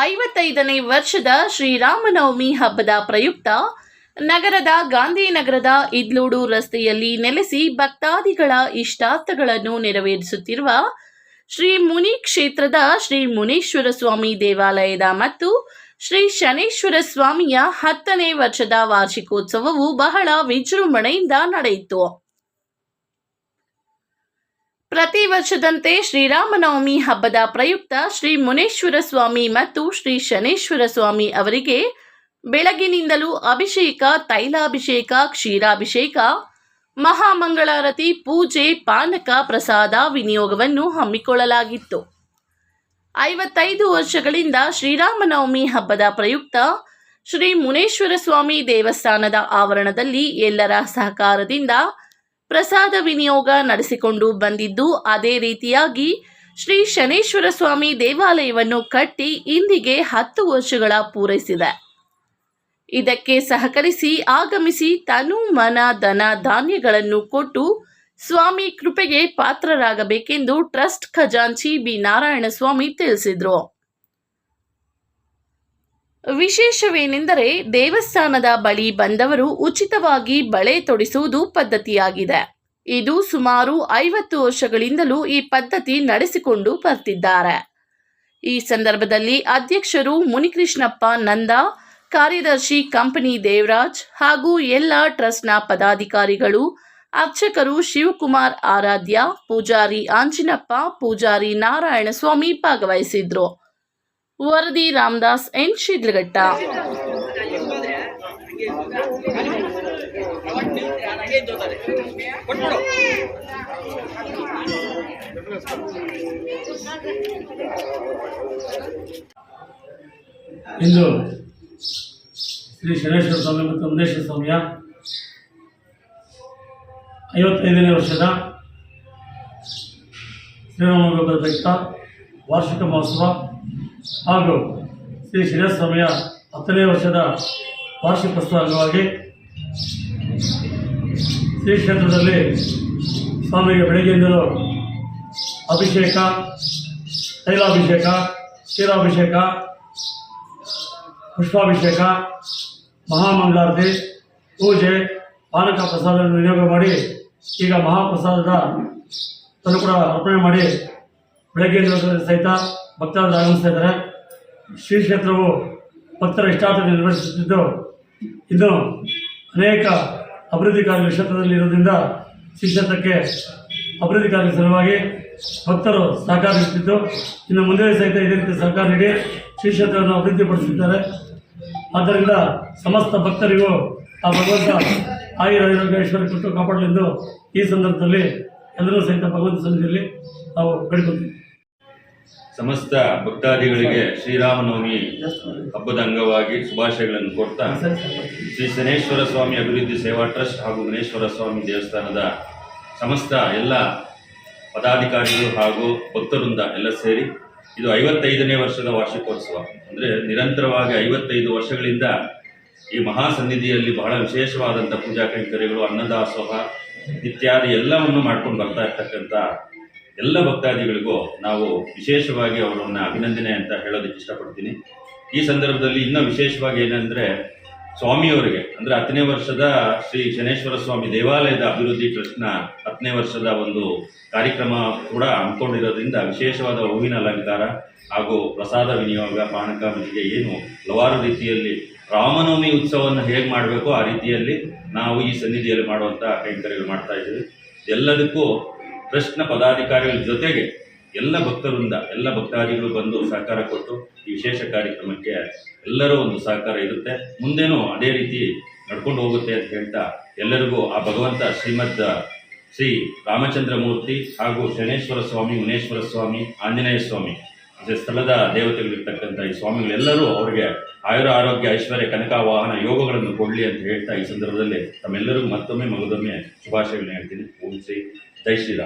ಐವತ್ತೈದನೇ ವರ್ಷದ ಶ್ರೀರಾಮನವಮಿ ಹಬ್ಬದ ಪ್ರಯುಕ್ತ ನಗರದ ಗಾಂಧಿನಗರದ ಇದ್ಲೂಡು ರಸ್ತೆಯಲ್ಲಿ ನೆಲೆಸಿ ಭಕ್ತಾದಿಗಳ ಇಷ್ಟಾರ್ಥಗಳನ್ನು ನೆರವೇರಿಸುತ್ತಿರುವ ಶ್ರೀ ಮುನಿ ಕ್ಷೇತ್ರದ ಶ್ರೀ ಮುನೀಶ್ವರ ಸ್ವಾಮಿ ದೇವಾಲಯದ ಮತ್ತು ಶ್ರೀ ಶನೇಶ್ವರ ಸ್ವಾಮಿಯ ಹತ್ತನೇ ವರ್ಷದ ವಾರ್ಷಿಕೋತ್ಸವವು ಬಹಳ ವಿಜೃಂಭಣೆಯಿಂದ ನಡೆಯಿತು. ಪ್ರತಿ ವರ್ಷದಂತೆ ಶ್ರೀರಾಮನವಮಿ ಹಬ್ಬದ ಪ್ರಯುಕ್ತ ಶ್ರೀ ಮುನೇಶ್ವರ ಸ್ವಾಮಿ ಮತ್ತು ಶ್ರೀ ಶನೇಶ್ವರ ಸ್ವಾಮಿ ಅವರಿಗೆ ಬೆಳಗಿನಿಂದಲೂ ಅಭಿಷೇಕ, ತೈಲಾಭಿಷೇಕ, ಕ್ಷೀರಾಭಿಷೇಕ, ಮಹಾಮಂಗಳಾರತಿ, ಪೂಜೆ, ಪಾನಕ, ಪ್ರಸಾದ ವಿನಿಯೋಗವನ್ನು ಹಮ್ಮಿಕೊಳ್ಳಲಾಗಿತ್ತು. ಐವತ್ತೈದು ವರ್ಷಗಳಿಂದ ಶ್ರೀರಾಮನವಮಿ ಹಬ್ಬದ ಪ್ರಯುಕ್ತ ಶ್ರೀ ಮುನೇಶ್ವರ ಸ್ವಾಮಿ ದೇವಸ್ಥಾನದ ಆವರಣದಲ್ಲಿ ಎಲ್ಲರ ಸಹಕಾರದಿಂದ ಪ್ರಸಾದ ವಿನಿಯೋಗ ನಡೆಸಿಕೊಂಡು ಬಂದಿದ್ದು ಅದೇ ರೀತಿಯಾಗಿ ಶ್ರೀ ಶನೇಶ್ವರ ಸ್ವಾಮಿ ದೇವಾಲಯವನ್ನು ಕಟ್ಟಿ ಇಂದಿಗೆ ಹತ್ತು ವರ್ಷಗಳ ಪೂರೈಸಿದೆ. ಇದಕ್ಕೆ ಸಹಕರಿಸಿ ಆಗಮಿಸಿ ತನು ಮನ ಧನ ಧಾನ್ಯಗಳನ್ನು ಕೊಟ್ಟು ಸ್ವಾಮಿ ಕೃಪೆಗೆ ಪಾತ್ರರಾಗಬೇಕೆಂದು ಟ್ರಸ್ಟ್ ಖಜಾಂಚಿ ಬಿ ನಾರಾಯಣಸ್ವಾಮಿ ತಿಳಿಸಿದರು. ವಿಶೇಷವೇನೆಂದರೆ ದೇವಸ್ಥಾನದ ಬಳಿ ಬಂದವರು ಉಚಿತವಾಗಿ ಬಳೆ ತೊಡಿಸುವುದು ಪದ್ಧತಿಯಾಗಿದೆ. ಇದು ಸುಮಾರು ಐವತ್ತು ವರ್ಷಗಳಿಂದಲೂ ಈ ಪದ್ಧತಿ ನಡೆಸಿಕೊಂಡು ಬರ್ತಿದ್ದಾರೆ. ಈ ಸಂದರ್ಭದಲ್ಲಿ ಅಧ್ಯಕ್ಷರು ಮುನಿಕೃಷ್ಣಪ್ಪ ನಂದ, ಕಾರ್ಯದರ್ಶಿ ಕಂಪನಿ ದೇವರಾಜ್ ಹಾಗೂ ಎಲ್ಲ ಟ್ರಸ್ಟ್ನ ಪದಾಧಿಕಾರಿಗಳು, ಅರ್ಚಕರು ಶಿವಕುಮಾರ್ ಆರಾಧ್ಯ, ಪೂಜಾರಿ ಆಂಜಿನಪ್ಪ, ಪೂಜಾರಿ ನಾರಾಯಣಸ್ವಾಮಿ ಭಾಗವಹಿಸಿದ್ರು. ವರದಿ ರಾಮದಾಸ್ ಎನ್ ಶಿಡ್ಲಘಟ್ಟ. ಇಂದು ಶ್ರೀ ಶನೇಶ್ವರ ಸ್ವಾಮಿ ಮತ್ತು ಮುನೇಶ್ವರ ಸ್ವಾಮಿಯ ಐವತ್ತೈದನೇ ವರ್ಷದ ಶ್ರೀರಾಮನವಮಿ ಪ್ರಯುಕ್ತ ವಾರ್ಷಿಕ ಮಹೋತ್ಸವ ಹಾಗೂ ಶ್ರೀ ಶಿರಸ್ವಾಮಿಯ ಸ್ವಾಮಿಯ ಹತ್ತನೇ ವರ್ಷದ ವಾರ್ಷಿಕೋತ್ಸವ ಅಂಗವಾಗಿ ಶ್ರೀ ಕ್ಷೇತ್ರದಲ್ಲಿ ಸ್ವಾಮಿಗೆ ಬೆಳಗ್ಗೆಯಿಂದಲೂ ಅಭಿಷೇಕ, ತೈಲಾಭಿಷೇಕ, ಕ್ಷೀರಾಭಿಷೇಕ, ಪುಷ್ಪಾಭಿಷೇಕ, ಮಹಾಮಂಗಳಾರತಿ, ಪೂಜೆ, ಪಾನಕ ಪ್ರಸಾದವನ್ನು ವಿನಿಯೋಗ ಮಾಡಿ ಈಗ ಮಹಾಪ್ರಸಾದದ ತನು ಕೂಡ ಅರ್ಪಣೆ ಮಾಡಿ ಬೆಳಗ್ಗೆಯಿಂದ ಸಹಿತ ಭಕ್ತಾದರು ಆಗಮಿಸ್ತಾ ಇದ್ದಾರೆ. ಶ್ರೀ ಕ್ಷೇತ್ರವು ಭಕ್ತರ ಇಷ್ಟಾರ್ಥ ನಿರ್ವಹಿಸುತ್ತಿದ್ದು, ಇನ್ನು ಅನೇಕ ಅಭಿವೃದ್ಧಿ ಕಾರ್ಯ ಕ್ಷೇತ್ರದಲ್ಲಿ ಇರೋದ್ರಿಂದ ಶ್ರೀ ಕ್ಷೇತ್ರಕ್ಕೆ ಅಭಿವೃದ್ಧಿ ಕಾರ್ಯ ಸಲುವಾಗಿ ಭಕ್ತರು ಸಹಕಾರ ನೀಡುತ್ತಿದ್ದು ಇನ್ನು ಮುಂದೆ ಸಹಿತ ಇದೇ ರೀತಿ ಸಹಕಾರ ನೀಡಿ ಶ್ರೀ ಕ್ಷೇತ್ರವನ್ನು ಅಭಿವೃದ್ಧಿಪಡಿಸುತ್ತಿದ್ದಾರೆ. ಆದ್ದರಿಂದ ಸಮಸ್ತ ಭಕ್ತರಿಗೂ ಆ ಭಗವಂತ ಆಯುರ ಆರೋಗ್ಯ ಕೊಟ್ಟು ಕಾಪಾಡಲೆಂದು ಈ ಸಂದರ್ಭದಲ್ಲಿ ಎಲ್ಲರೂ ಸಹಿತ ಭಗವಂತ ಸನ್ನಿಧಿಯಲ್ಲಿ ನಾವು ಬೇಡಿಕೊಳ್ತೀವಿ. ಸಮಸ್ತ ಭಕ್ತಾದಿಗಳಿಗೆ ಶ್ರೀರಾಮನವಮಿ ಹಬ್ಬದ ಅಂಗವಾಗಿ ಶುಭಾಶಯಗಳನ್ನು ಕೊಡ್ತಾ ಶ್ರೀ ಶನೇಶ್ವರ ಸ್ವಾಮಿ ಅಭಿವೃದ್ಧಿ ಸೇವಾ ಟ್ರಸ್ಟ್ ಹಾಗೂ ಗಣೇಶ್ವರ ಸ್ವಾಮಿ ದೇವಸ್ಥಾನದ ಸಮಸ್ತ ಎಲ್ಲ ಪದಾಧಿಕಾರಿಗಳು ಹಾಗೂ ಭಕ್ತರಿಂದ ಎಲ್ಲ ಸೇರಿ ಇದು ಐವತ್ತೈದನೇ ವರ್ಷದ ವಾರ್ಷಿಕೋತ್ಸವ. ಅಂದರೆ ನಿರಂತರವಾಗಿ ಐವತ್ತೈದು ವರ್ಷಗಳಿಂದ ಈ ಮಹಾಸನ್ನಿಧಿಯಲ್ಲಿ ಬಹಳ ವಿಶೇಷವಾದಂಥ ಪೂಜಾ ಕೈಂಕರ್ಯಗಳು, ಅನ್ನದಾಸೋಹ, ಇತ್ಯಾದಿ ಎಲ್ಲವನ್ನು ಮಾಡ್ಕೊಂಡು ಬರ್ತಾ ಇರ್ತಕ್ಕಂಥ ಎಲ್ಲ ಭಕ್ತಾದಿಗಳಿಗೂ ನಾವು ವಿಶೇಷವಾಗಿ ಅವರನ್ನು ಅಭಿನಂದನೆ ಅಂತ ಹೇಳೋದಕ್ಕೆ ಇಷ್ಟಪಡ್ತೀನಿ. ಈ ಸಂದರ್ಭದಲ್ಲಿ ಇನ್ನೂ ವಿಶೇಷವಾಗಿ ಏನಂದರೆ ಸ್ವಾಮಿಯವರಿಗೆ, ಅಂದರೆ ಹತ್ತನೇ ವರ್ಷದ ಶ್ರೀ ಶನೇಶ್ವರ ಸ್ವಾಮಿ ದೇವಾಲಯದ ಅಭಿವೃದ್ಧಿ ಟ್ರಸ್ಟ್ನ ಹತ್ತನೇ ವರ್ಷದ ಒಂದು ಕಾರ್ಯಕ್ರಮ ಕೂಡ ಹಮ್ಮಿಕೊಂಡಿರೋದ್ರಿಂದ ವಿಶೇಷವಾದ ಹೂವಿನ ಅಲಂಕಾರ ಹಾಗೂ ಪ್ರಸಾದ ವಿನಿಯೋಗ, ಪಾನಕ, ಮಜ್ಜಿಗೆ ಏನು ಹಲವಾರು ರೀತಿಯಲ್ಲಿ ರಾಮನವಮಿ ಉತ್ಸವವನ್ನು ಹೇಗೆ ಮಾಡಬೇಕು ಆ ರೀತಿಯಲ್ಲಿ ನಾವು ಈ ಸನ್ನಿಧಿಯಲ್ಲಿ ಮಾಡುವಂಥ ಕೈಂಕರ್ಯಗಳು ಮಾಡ್ತಾ ಇದ್ದೀವಿ. ಎಲ್ಲದಕ್ಕೂ ಟ್ರಸ್ಟ್ನ ಪದಾಧಿಕಾರಿಗಳ ಜೊತೆಗೆ ಎಲ್ಲ ಭಕ್ತರಿಂದ ಎಲ್ಲ ಭಕ್ತಾದಿಗಳು ಬಂದು ಸಹಕಾರ ಕೊಟ್ಟು ಈ ವಿಶೇಷ ಕಾರ್ಯಕ್ರಮಕ್ಕೆ ಎಲ್ಲರೂ ಒಂದು ಸಹಕಾರ ಇರುತ್ತೆ. ಮುಂದೇನೂ ಅದೇ ರೀತಿ ನಡ್ಕೊಂಡು ಹೋಗುತ್ತೆ ಅಂತ ಹೇಳ್ತಾ ಎಲ್ಲರಿಗೂ ಆ ಭಗವಂತ ಶ್ರೀಮದ್ ಶ್ರೀ ರಾಮಚಂದ್ರ ಮೂರ್ತಿ ಹಾಗೂ ಶನೇಶ್ವರ ಸ್ವಾಮಿ, ಮುನೇಶ್ವರ ಸ್ವಾಮಿ, ಆಂಜನೇಯ ಸ್ವಾಮಿ ಸ್ಥಳದ ದೇವತೆಗಳಿರ್ತಕ್ಕಂಥ ಈ ಸ್ವಾಮಿಗಳೆಲ್ಲರೂ ಅವರಿಗೆ ಆಯುರ ಆರೋಗ್ಯ, ಐಶ್ವರ್ಯ, ಕನಕ ವಾಹನ ಯೋಗಗಳನ್ನು ಕೊಡಲಿ ಅಂತ ಹೇಳ್ತಾ ಈ ಸಂದರ್ಭದಲ್ಲಿ ತಮ್ಮೆಲ್ಲರಿಗೂ ಮತ್ತೊಮ್ಮೆ ಮಗದೊಮ್ಮೆ ಶುಭಾಶಯಗಳನ್ನ ಹೇಳ್ತೀನಿ. ಓಂ ಶ್ರೀ ಜೈ